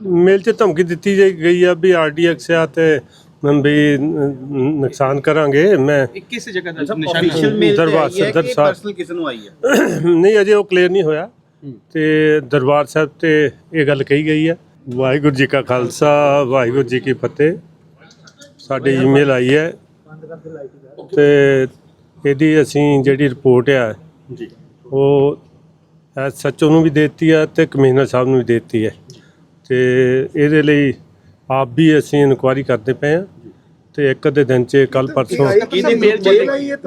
ਮੇਲ 'ਚ ਧਮਕੀ ਦਿੱਤੀ ਜਾਈ ਗਈ ਆ ਵੀ ਆਰਡੀਐਕਸ ਆ ਤੇ ਵੀ ਨ- ਨੁਕਸਾਨ ਕਰਾਂਗੇ। ਮੈਂ ਕਿਸ ਜਗ੍ਹਾ ਦਾ ਨਿਸ਼ਾਨ ਮੇਲ ਦਰਬਾਰ ਸਾਹਿਬ। ਪਰਸਨਲ ਕਿਸ ਨੂੰ ਆਈ ਹੈ? ਨਹੀਂ ਅਜੇ ਉਹ ਕਲੀਅਰ ਨਹੀਂ ਹੋਇਆ। ਤੇ ਦਰਬਾਰ ਸਾਹਿਬ ਤੇ ਇਹ ਗੱਲ ਕਹੀ ਗਈ ਹੈ। ਵਾਹਿਗੁਰੂ ਜੀ ਕਾ ਖਾਲਸਾ ਵਾਹਿਗੁਰੂ ਜੀ ਕੀ ਫਤਿਹ। ਸਾਡੀ ਈਮੇਲ ਆਈ ਹੈ। ਤੇ ਇਹਦੀ ਅਸੀਂ ਜਿਹੜੀ ਰਿਪੋਰਟ ਆ ਜੀ। ਉਹ ਸੱਚੋ ਨੂੰ ਵੀ ਦੇਤੀ ਹੈ ਤੇ ਕਮਿਸ਼ਨਰ ਸਾਹਿਬ ਨੂੰ ਵੀ ਦੇਤੀ ਹੈ। ਤੇ ਇਹਦੇ ਲਈ ਆਪ ਵੀ ਅਸੀਂ ਇਨਕੁਆਇਰੀ ਕਰਦੇ ਪਏ ਹਾਂ ਤੇ ਇੱਕ ਅੱਧੇ ਦਿਨ ਚ ਕੱਲ ਪਰਸੋਂ ਇਹਦੇ ਮੇਲ ਚ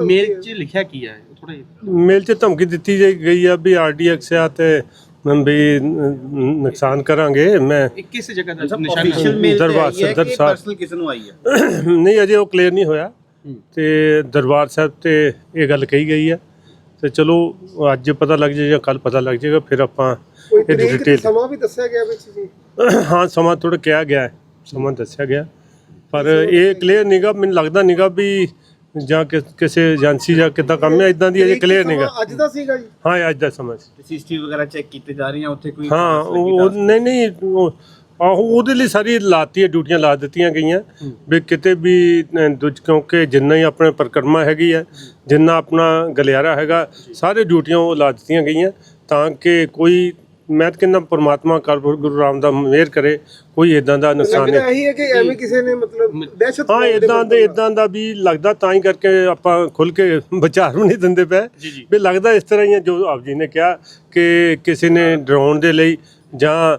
ਮੇਲ ਚ ਲਿਖਿਆ ਕੀ ਹੈ? ਥੋੜਾ ਮੇਲ 'ਚ ਧਮਕੀ ਦਿੱਤੀ ਜਾਈ ਗਈ ਆ ਵੀ ਆਰਡੀਐਕਸ ਆ ਤੇ ਵੀ ਨ- ਨੁਕਸਾਨ ਕਰਾਂਗੇ ਮੈਂ ਇਹ ਕਿਸ ਜਗ੍ਹਾ ਦਾ ਨਿਸ਼ਾਨ ਮੇਲ ਦਰਬਾਰ ਸਦਰ ਸਾਹਿਬ। ਪਰਸਨਲ ਕਿਸ ਨੂੰ ਆਈ ਹੈ? ਨਹੀਂ ਅਜੇ ਉਹ ਕਲੀਅਰ ਨਹੀਂ ਹੋਇਆ ਤੇ ਦਰਬਾਰ ਸਾਹਿਬ ਤੇ ਇਹ ਗੱਲ ਕਹੀ ਗਈ ਹੈ। ਤੇ ਚਲੋ ਅੱਜ ਪਤਾ ਲੱਗ ਜਾਏ ਜਾਂ ਕੱਲ ਪਤਾ ਲੱਗ ਜਾਏਗਾ ਫਿਰ ਆਪਾਂ ਕੋਈ ਇਹਦੀ ਤਰੀਕ ਤੇ ਡਿਟੇਲ ਸਮਾਂ ਵੀ ਦੱਸਿਆ ਗਿਆ ਵਿੱਚ ਜੀ? ਹਾਂ ਸਮਾਂ ਥੋੜਾ ਕਿਹਾ ਗਿਆ ਹੈ ਸਮਾਂ ਦੱਸਿਆ ਗਿਆ। ਪਰ ਇਹ ਕਲੀਅਰ ਨਹੀਂਗਾ ਮੈਨੂੰ ਲੱਗਦਾ ਨਹੀਂਗਾ ਵੀ ਜਾਂ ਕਿ- ਕਿਸੇ ਏਜੰਸੀ ਜਾਂ ਕਿੱਦਾਂ ਕੰਮ ਹੈ ਇਦਾਂ ਦੀ ਅਜੇ ਤਰੀਕ ਤੇ ਕਲੀਅਰ ਸਮਾਂ ਨਹੀਂਗਾ ਅੱਜ ਦਾ ਸੀਗਾ ਜੀ? ਹਾਂ ਅੱਜ ਦਾ ਸਮਾਂ ਸੀ। ਸੀਸੀਟੀਵੀ ਵਗੈਰਾ ਚੈੱਕ ਕੀਤੇ ਜਾ ਰਹੀਆਂ ਉੱਥੇ ਕੋਈ ਹਾਂ ਖਾਸ ਲੱਗੀ ਉਹ ਨਹੀਂ ਨਹੀਂ ਉਹ- ਆਹੋ ਉਹਦੇ ਲਈ ਸਾਰੀ ਲਾਤੀ ਹੈ ਡਿਊਟੀਆਂ ਲਾ ਦਿੱਤੀਆਂ ਗਈਆਂ ਵੀ ਕਿਤੇ ਵੀ ਦੂਜ ਕਿਉਂਕਿ ਜਿੰਨਾ ਹੀ ਆਪਣੇ ਪਰਿਕਰਮਾ ਹੈਗੀ ਹੈ ਜਿੰਨਾ ਆਪਣਾ ਗਲਿਆਰਾ ਹੈਗਾ ਸਾਰੇ ਡਿਊਟੀਆਂ ਉਹ ਲਾ ਦਿੱਤੀਆਂ ਗਈਆਂ ਤਾਂ ਕਿ ਕੋਈ ਮੈਂ ਤਾਂ ਕਹਿੰਦਾ ਪਰਮਾਤਮਾ ਕਰ ਗੁਰੂ ਰਾਮ ਦਾ ਮਿਹਰ ਕਰੇ ਕੋਈ ਇਦਾਂ ਦਾ ਨੁਕਸਾਨ ਨਹੀਂ। ਇਹੀ ਹੈ ਕਿ ਐਵੇਂ ਕਿਸੇ ਨੇ ਮਤਲਬ ਦਹਿਸ਼ਤ ਹਾਂ ਇਦਾਂ ਦੇ ਇਦਾਂ ਦਾ ਵੀ ਲੱਗਦਾ ਤਾਂ ਹੀ ਕਰਕੇ ਆਪਾਂ ਖੁੱਲ ਕੇ ਵਿਚਾਰ ਵੀ ਨਹੀਂ ਦਿੰਦੇ ਪਏ। ਵੀ ਲੱਗਦਾ ਇਸ ਤਰ੍ਹਾਂ ਹੈ ਜੋ ਆਪ ਜੀ ਨੇ ਕਿਹਾ ਕਿ ਕਿਸੇ ਨੇ ਡਰਾਉਣ ਦੇ ਲਈ ਜਾਂ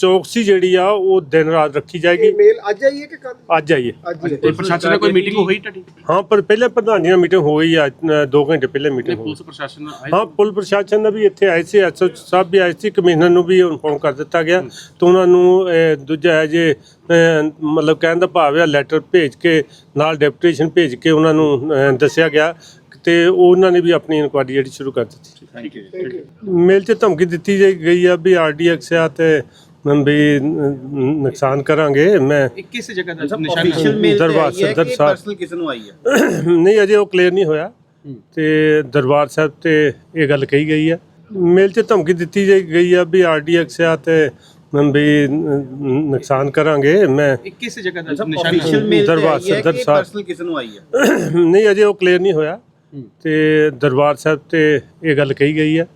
ਚੌਕਸੀ ਜਿਹੜੀ ਆ ਉਹ ਦਿਨ ਰਾਤ ਰੱਖੀ ਜਾਏਗੀ। ਮੇਲ ਅੱਜ ਆਈ ਹੈ ਕਿ ਕੱਲ ਅੱਜ ਆਈਏ ਅੱਜ ਹੀ ਹੈ। ਤੇ ਪ੍ਰਸ਼ਾਸਨ ਨਾਲ ਕੋਈ ਮੀਟਿੰਗ ਹੋਈ ਤੁਹਾਡੀ? ਹਾਂ ਪਰ ਪਹਿਲੇ ਪ੍ਰਧਾਨ ਜੀ ਨਾਲ ਮੀਟਿੰਗ ਹੋ ਗਈ ਆ ਅ, ਦੋ ਘੰਟੇ ਪਹਿਲੇ ਮੀਟਿੰਗ ਹੋ ਗਈ। ਪੁਲਿਸ ਪ੍ਰਸ਼ਾਸਨ ਆਇਆ ਹਾਂ ਪੁਲ ਪ੍ਰਸ਼ਾਸਨ ਦਾ ਵੀ ਇੱਥੇ ਆਏ ਸੀ ਐਸਓ ਸਾਹਿਬ ਵੀ ਆਏ ਸੀ ਕਮਿਸ਼ਨਰ ਨੂੰ ਵੀ ਇਨਫੋਰਮ ਕਰ ਦਿੱਤਾ ਗਿਆ। ਤੇ ਉਹਨਾਂ ਨੂੰ ਦੂਜਾ ਹੈ ਜੇ ਅਹ, ਮਤਲਬ ਕਹਿਣ ਦਾ ਭਾਵ ਹੈ ਲੈਟਰ ਭੇਜ ਕੇ ਨਾਲ ਡੈਪੂਟੇਸ਼ਨ ਭੇਜ ਕੇ ਉਹਨਾਂ ਨੂੰ ਅਹ, ਦੱਸਿਆ ਗਿਆ। ਤੇ ਉਹਨਾਂ ਨੇ ਵੀ ਆਪਣੀ ਇਨਕੁਆਇਰੀ ਜਿਹੜੀ ਸ਼ੁਰੂ ਕਰ ਦਿੱਤੀ। Thank you Thank you. Mail 'ਚ ਧਮਕੀ ਦਿੱਤੀ ਜਾਈ ਗਈ ਆ ਵੀ ਆਰਡੀਐਕਸ ਆ ਤੇ ਵੀ ਨ- ਨੁਕਸਾਨ ਕਰਾਂਗੇ ਮੈਂ ਇਹ ਕਿਸ ਜਗ੍ਹਾ ਦਾ ਨਿਸ਼ਾਨ ਆਫੀਸ਼ੀਅਲ ਮੇਲ ਦਰਬਾਰ ਦਰਬਾਰ ਸਦਰ ਸਦਰ ਸਾਹਿਬ। ਪਰਸਨਲ ਕਿਸ ਨੂੰ ਆਈ ਹੈ? ਨਹੀਂ ਅਜੇ ਉਹ ਕਲੀਅਰ ਨਹੀਂ ਹੋਇਆ। ਤੇ ਦਰਬਾਰ ਸਾਹਿਬ ਤੇ ਇਹ ਗੱਲ ਕਹੀ ਗਈ ਹੈ। ਮੇਲ 'ਚ ਧਮਕੀ ਦਿੱਤੀ ਜਾਈ ਗਈ ਆ ਵੀ ਆਰਡੀਐਕਸ ਆ ਤੇ ਵੀ ਨ- ਨੁਕਸਾਨ ਕਰਾਂਗੇ। ਮੈਂ ਇਹ ਕਿਸ ਜਗ੍ਹਾ ਦਾ ਨਿਸ਼ਾਨ ਆਫੀਸ਼ੀਅਲ ਮੇਲ ਦਰਬਾਰ ਦਰਬਾਰ ਸਦਰ ਸਦਰ ਸਾਹਿਬ। ਪਰਸਨਲ ਕਿਸ ਨੂੰ ਆਈ ਹੈ? ਨਹੀਂ ਅਜੇ ਉਹ ਕਲੀਅਰ ਨਹੀਂ ਹੋਇਆ। ਤੇ ਦਰਬਾਰ ਸਾਹਿਬ ਤੇ ਇਹ ਗੱਲ ਕਹੀ ਗਈ ਹੈ।